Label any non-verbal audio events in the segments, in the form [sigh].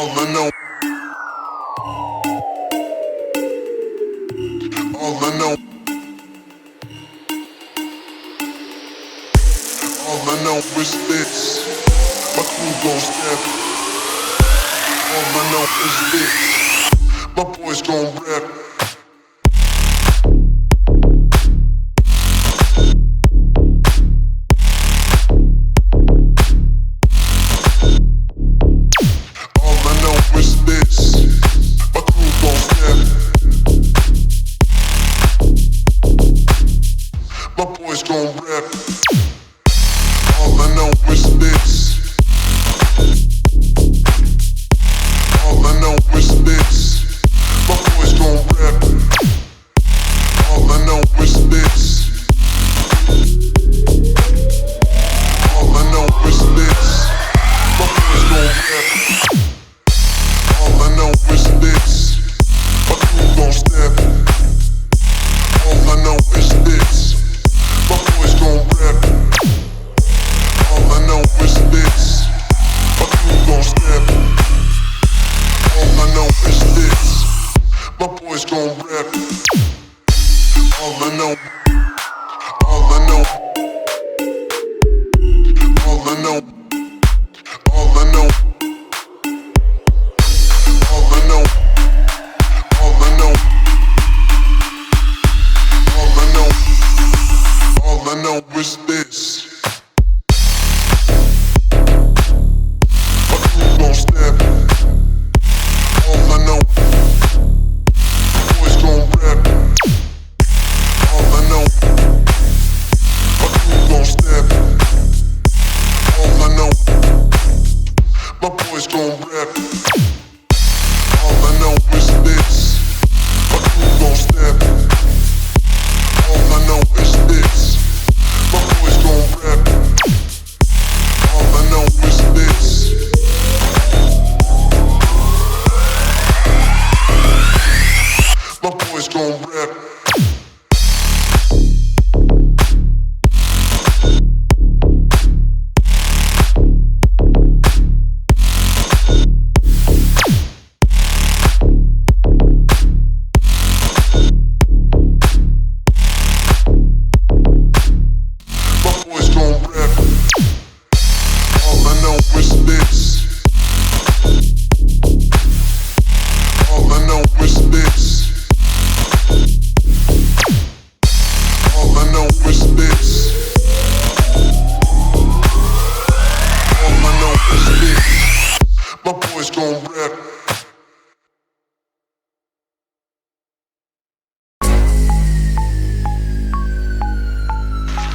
All I know. All in the All I know is this: My crew gon' step? All I know is this. My boys gon' rap gon' rip. All I know is this. no. My boys gon' rap.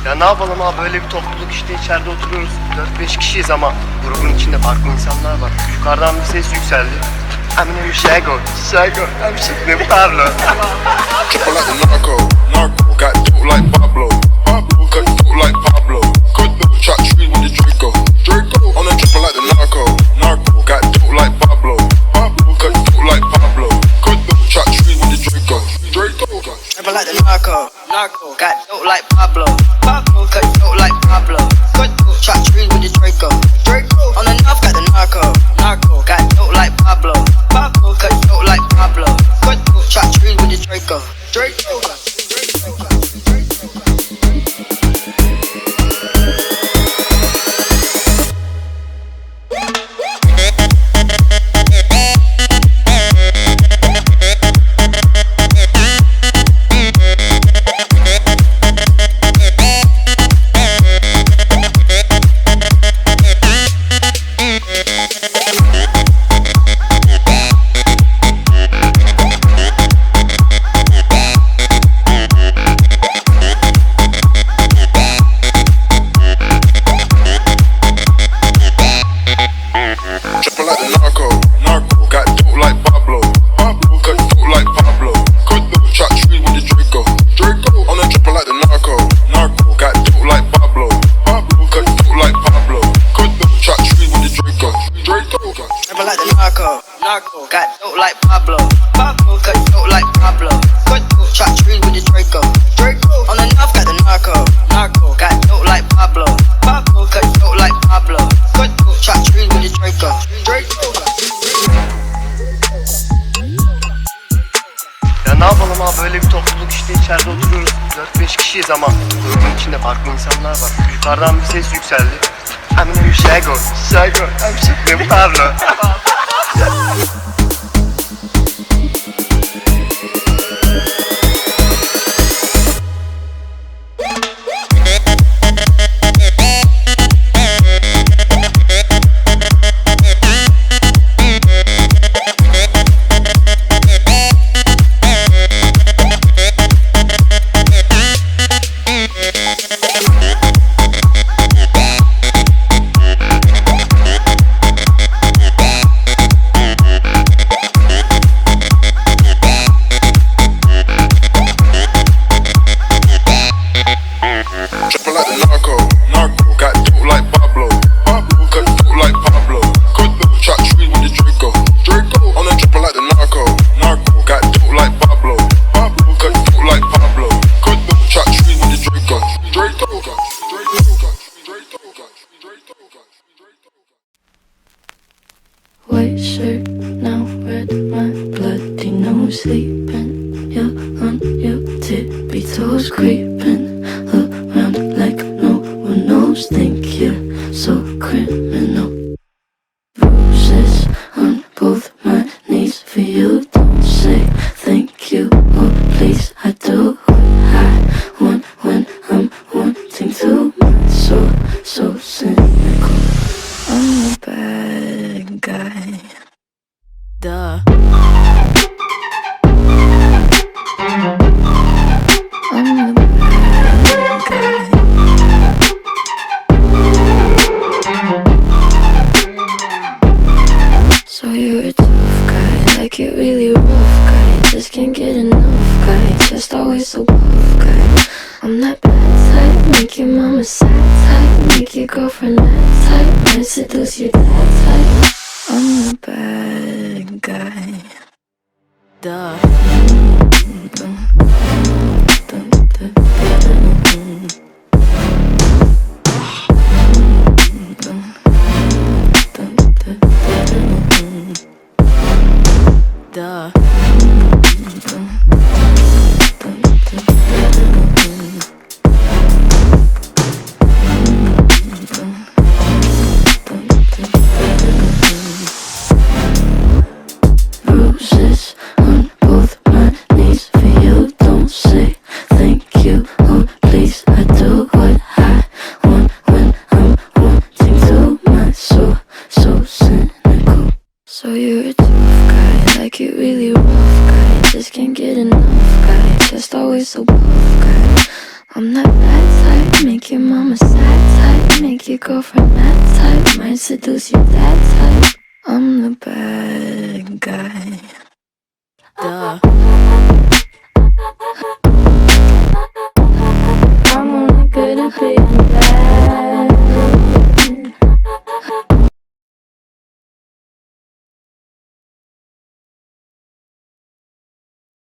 Ya ne yapalım abi böyle bir topluluk işte içeride oturuyoruz. 4-5 kişiyiz ama grubun içinde farklı insanlar var. Yukarıdan bir ses yükseldi. I'm Shaggy, Shaggy, I'm Shaggy Pablo. dope like Pablo. Pablo. Cut dope like Pablo. Cut dope. Ya ne yapalım abi böyle bir topluluk işte içeride oturuyoruz. 4-5 kişiyiz ama grubun içinde farklı insanlar var. Yukarıdan bir ses yükseldi. A mnie już jego, z czego, I'm nie parlo. [laughs] jumping around like no one knows. Think you're so criminal. type, I seduce your that type. I'm the bad. Rough guy, like it really rough guy. Just can't get enough guy, just always so buff guy. I'm that bad type, make your mama sad type. Make your girlfriend mad type, might seduce you that type. I'm the bad guy. Duh.